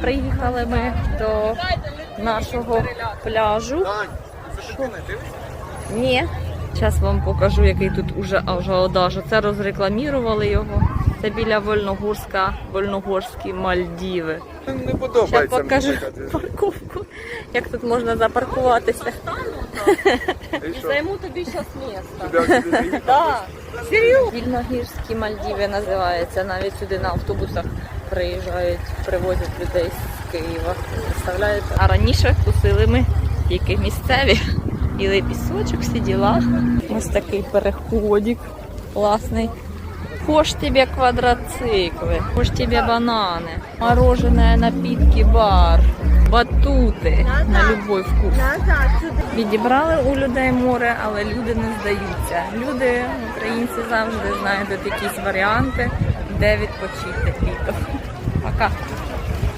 Приїхали ми до нашого пляжу. Ні. Зараз вам покажу, який тут уже ажіотаж. Це розрекламірували його. Це біля Вольногорська, Вольногорські Мальдіви. Не подобається покажу мені парковку, як тут можна запаркуватися. І? Займу тобі зараз місце. Так, серйозно. Вільногірські Мальдіви називаються. Навіть сюди на автобусах приїжджають, привозять людей з Києва. Представляєте? А раніше тусили ми тільки місцеві. Їли пісочок, всі діла. Ось такий переходик класний. Хош тебе квадроциклы, хош тебе бананы, мороженое, напитки, бар, батути на любой вкус. Відібрали у людей море, але люди не здаються. Люди, українці завжди знайдуть якісь варіанти, де відпочити літо. Пока.